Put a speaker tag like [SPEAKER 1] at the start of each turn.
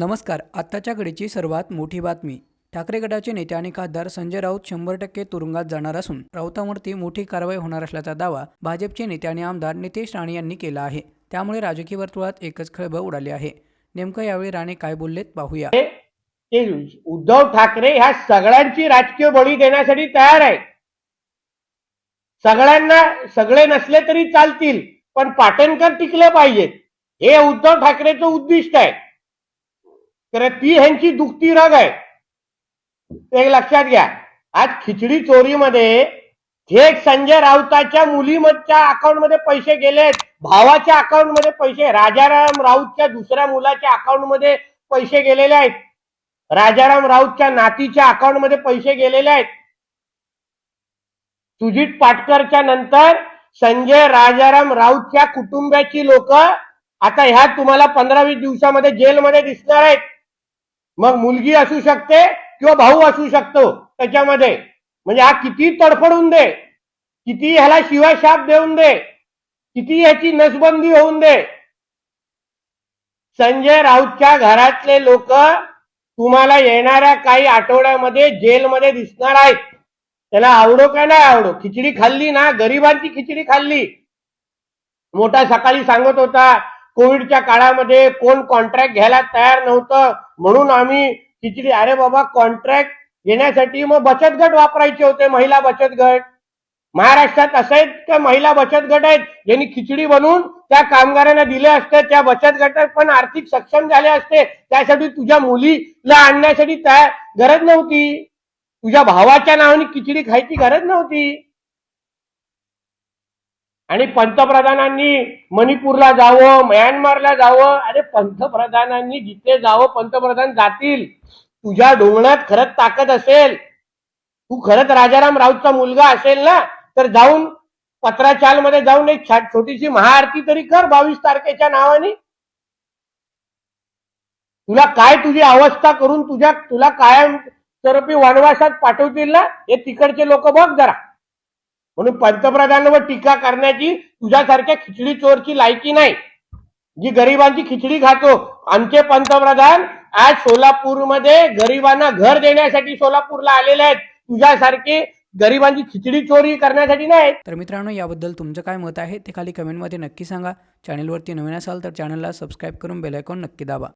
[SPEAKER 1] नमस्कार आत्ताच्या घडीची सर्वात मोठी बातमी. ठाकरे गटाचे नेते आणि खासदार संजय राऊत शंभर टक्के तुरुंगात जाणार असून राऊतांवरती मोठी कारवाई होणार असल्याचा दावा भाजपचे नेते आणि आमदार नितेश राणे यांनी केला आहे. त्यामुळे राजकीय वर्तुळात एकच खळबळ उडाली आहे. नेमकं यावेळी राणे काय बोललेत पाहूया.
[SPEAKER 2] उद्धव ठाकरे ह्या सगळ्यांची राजकीय बळी देण्यासाठी तयार आहे सगळ्यांना सगळे नसले तरी चालतील पण पाटणकर टिकले पाहिजेत. हे उद्धव ठाकरेचं उद्दिष्ट आहे. तर ती ह्यांची दुखती रग आहे ते लक्षात घ्या. आज खिचडी चोरीमध्ये थेट संजय राऊताच्या मुलीच्या अकाउंटमध्ये पैसे गेलेत. भावाच्या अकाउंटमध्ये पैसे राजाराम राऊतच्या दुसऱ्या मुलाच्या अकाउंटमध्ये पैसे गेलेले आहेत. राजाराम राऊतच्या नातीच्या अकाउंटमध्ये पैसे गेलेले आहेत. सुजित पाटकरच्या नंतर संजय राजाराम राऊतच्या कुटुंबाची लोक आता ह्या तुम्हाला पंधरा वीस दिवसामध्ये जेलमध्ये दिसणार आहेत. मग मुलगी असू शकते किंवा भाऊ असू शकतो त्याच्यामध्ये. म्हणजे हा किती तडफडून दे. किती ह्याला शिवाय शाप देऊन दे. किती ह्याची नसबंदी होऊन दे. संजय राऊतच्या घरातले लोक तुम्हाला येणाऱ्या काही आठवड्यामध्ये जेलमध्ये दिसणार आहेत. त्याला आवडो का नाही आवडो? खिचडी खाल्ली ना? गरिबांची खिचडी खाल्ली. मोठा सकाळी सांगत होता कोविडच्या काळामध्ये कोण कॉन्ट्रॅक्ट घ्यायला तयार नव्हतं म्हणून आम्ही खिचडी अरे बाबा कॉन्ट्रॅक्ट घेण्यासाठी मग बचत गट वापरायचे होते महिला बचत गट. महाराष्ट्रात असे आहेत का महिला बचत गट आहेत ज्यांनी खिचडी बनवून त्या कामगारांना दिले असते त्या बचत गटात पण आर्थिक सक्षम झाले असते त्यासाठी तुझ्या मुलीला आणण्यासाठी तयार गरज नव्हती. तुझ्या भावाच्या नावाने खिचडी खायची गरज नव्हती. आणि पंतप्रधानांनी मणिपूरला जावं म्यानमारला जावं अरे पंतप्रधानांनी जिथे जावं पंतप्रधान जातील. तुझ्या डोंगणात खरंच ताकद असेल. तू खरंच राजाराम राऊतचा मुलगा असेल ना तर जाऊन पत्राचाल मध्ये जाऊन एक छा- छोटीशी महाआरती तरी कर बावीस तारखेच्या नावाने. तुला काय तुझी अवस्था करून तुझ्या तुला कायम स्वरूपी वनवासात पाठवतील ना हे तिकडचे लोक बघ जरा. म्हणून पंतप्रधानांवर टीका करण्याची तुझ्यासारख्या खिचडी चोरची लायकी नाही. जी गरिबांची खिचडी खातो. आमचे पंतप्रधान आज सोलापूरमध्ये गरिबांना घर देण्यासाठी सोलापूरला आलेले आहेत. तुझ्यासारखे गरिबांची खिचडी चोरी करण्यासाठी नाही
[SPEAKER 1] तर मित्रांनो याबद्दल तुमचं काय मत आहे ते खाली कमेंटमध्ये नक्की सांगा. चॅनलवरती नवीन असाल तर चॅनलला सबस्क्राईब करून बेलायकॉन नक्की दाबा.